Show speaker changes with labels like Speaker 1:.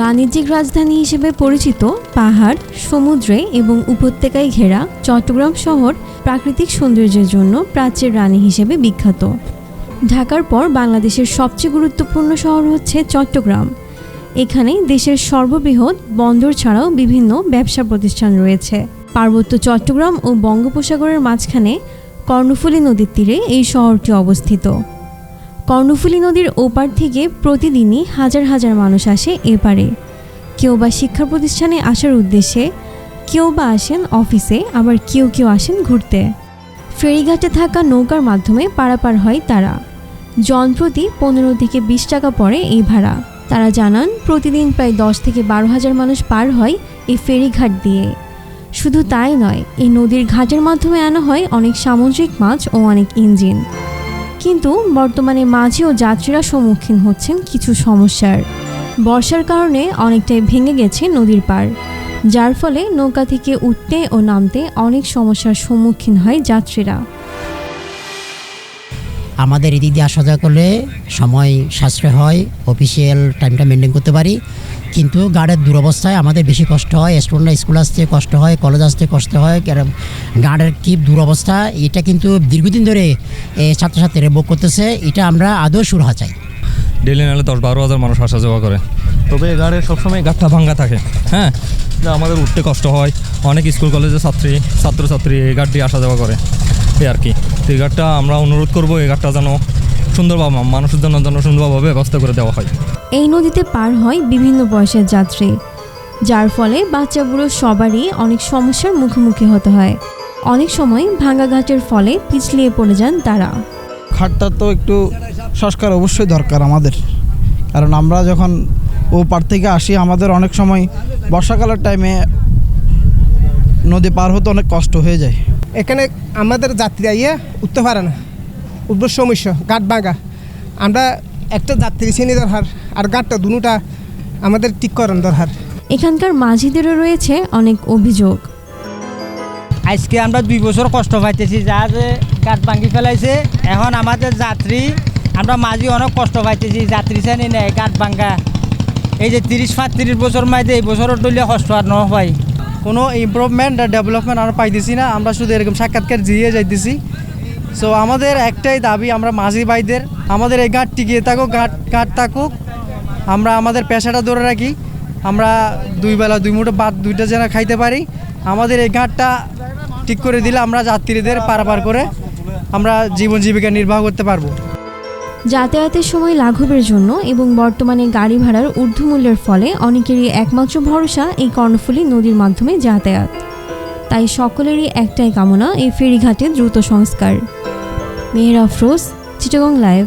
Speaker 1: বাণিজ্যিক রাজধানী হিসেবে পরিচিত পাহাড়, সমুদ্রে এবং উপত্যকায় ঘেরা চট্টগ্রাম শহর প্রাকৃতিক সৌন্দর্যের জন্য প্রাচ্যের রানী হিসেবে বিখ্যাত। ঢাকার পর বাংলাদেশের সবচেয়ে গুরুত্বপূর্ণ শহর হচ্ছে চট্টগ্রাম। এখানে দেশের সর্ববৃহৎ বন্দর ছাড়াও বিভিন্ন ব্যবসা প্রতিষ্ঠান রয়েছে। পার্বত্য চট্টগ্রাম ও বঙ্গোপসাগরের মাঝখানে কর্ণফুলী নদীর তীরে এই শহরটি অবস্থিত। কর্ণফুলী নদীর ওপার থেকে প্রতিদিনই হাজার হাজার মানুষ আসে এপারে। কেউ বা শিক্ষা প্রতিষ্ঠানে আসার উদ্দেশ্যে, কেউ বা আসেন অফিসে, আবার কেউ কেউ আসেন ঘুরতে। ফেরিঘাটে থাকা নৌকার মাধ্যমে পারাপার হয় তারা। জনপ্রতি পনেরো থেকে বিশ টাকা পড়ে এই ভাড়া। তারা জানান, প্রতিদিন প্রায় দশ থেকে বারো হাজার মানুষ পার হয় এই ফেরিঘাট দিয়ে। শুধু তাই নয়, এই নদীর ঘাটের মাধ্যমে আনা হয় অনেক সামুদ্রিক মাছ ও অনেক ইঞ্জিন। কিন্তু বর্তমানে মাঝি ও যাত্রীরা সম্মুখীন হচ্ছেন কিছু সমস্যার। বর্ষার কারণে অনেকটাই ভেঙে গেছে নদীর পার যার ফলে নৌকা থেকে উঠতে ও নামতে অনেক সমস্যার সম্মুখীন হয় যাত্রীরা।
Speaker 2: আমাদের এদিক দিয়ে আসা যাওয়া করলে সময় সাশ্রয় হয় অফিসিয়াল টাইমটা মেনটেন করতে পারি। কিন্তু গার্ডের দুরবস্থায় আমাদের বেশি কষ্ট হয় স্টুডেন্টরা স্কুল আসতে কষ্ট হয় কলেজ আসতে কষ্ট হয় গার্ডের কি দুরবস্থা, এটা কিন্তু দীর্ঘদিন ধরে ছাত্রছাত্রীরা ভোগ করতেছে, এটা আমরা আদৌ সুরাহা চাই।
Speaker 3: ডেলি নাহলে দশ বারো হাজার মানুষ আসা যাওয়া করে। তবে গাড়ির সবসময় গাঠটা ভাঙ্গা থাকে হ্যাঁ? আমাদের উঠতে কষ্ট হয়। অনেক স্কুল কলেজের ছাত্রী, ছাত্রছাত্রী এই গাড় দিয়ে আসা যাওয়া করে, এই আর কি। তো এই গাড়টা আমরা অনুরোধ করব, এই গাড়টা যেন সুন্দরভাবে মানুষের জন্য যেন সুন্দরভাবে ব্যবস্থা করে দেওয়া হয়।
Speaker 1: এই নদীতে পার হয় বিভিন্ন বয়সের যাত্রী। যার ফলে বাচ্চা বুড়ো সবারই অনেক সমস্যার মুখোমুখি হতে হয়। অনেক সময় ভাঙ্গা ঘাটের ফলে পিছলিয়ে পড়ে যান তারা।
Speaker 4: ঘাটটা তো একটু সংস্কার অবশ্যই দরকার আমাদের। কারণ আমরা যখন ও পার থেকে আসি আমাদের অনেক সময় বর্ষাকালের টাইমে নদী পার হতে অনেক কষ্ট হয়ে যায়।
Speaker 5: এখানে আমাদের যাত্রীরা ইয়ে উঠতে পারে না। উঠবার সমস্যা গাট ভাঙা আমরা একটা যাত্রী শ্রেণি দরকার আর গাটটা দুটা আমাদের ঠিক করার দরকার
Speaker 1: এখানকার মাঝিদেরও রয়েছে অনেক অভিযোগ।
Speaker 6: আজকে আমরা দুই বছর কষ্ট পাইতেছি যা যে গাছ ভাঙ্গি ফেলাইছে এখন আমাদের যাত্রী আমরা মাঝি অনেক কষ্ট পাইতেছি যাত্রী শ্রেণি নেই গাছ ভাঙ্গা এই যে তিরিশ পাঁত্রিশ বছর মাইতে এই বছরের ডলিয়া কষ্ট আর ন পাই
Speaker 7: কোনো ইম্প্রুভমেন্ট আর ডেভেলপমেন্ট আর পাইতেছি না আমরা শুধু এরকম সাক্ষাৎকার দিয়ে যাইতেছি। সো আমাদের একটাই দাবি, আমরা মাঝি ভাইদের, আমাদের এই ঘাট টিকিয়ে থাকুক, ঘাট ঘাট থাকুক, আমরা আমাদের পেশাটা ধরে রাখি, আমরা দুই বেলা দুই মুঠো বাদ দুইটা যেন খাইতে পারি, আমাদের এই ঘাটটা ঠিক করে দিলে আমরা যাত্রীদের পারাপার করে আমরা জীবন জীবিকা নির্বাহ করতে পারব।
Speaker 1: যাতায়াতের সময় লাঘবের জন্য এবং বর্তমানে গাড়ি ভাড়ার ঊর্ধ্বমূল্যের ফলে অনেকেরই একমাত্র ভরসা এই কর্ণফুলী নদীর মাধ্যমে যাতায়াত। তাই সকলেরই একটাই কামনা, এই ফেরিঘাটে দ্রুত সংস্কার। মেহের আফরোজ চিটাগং লাইভ।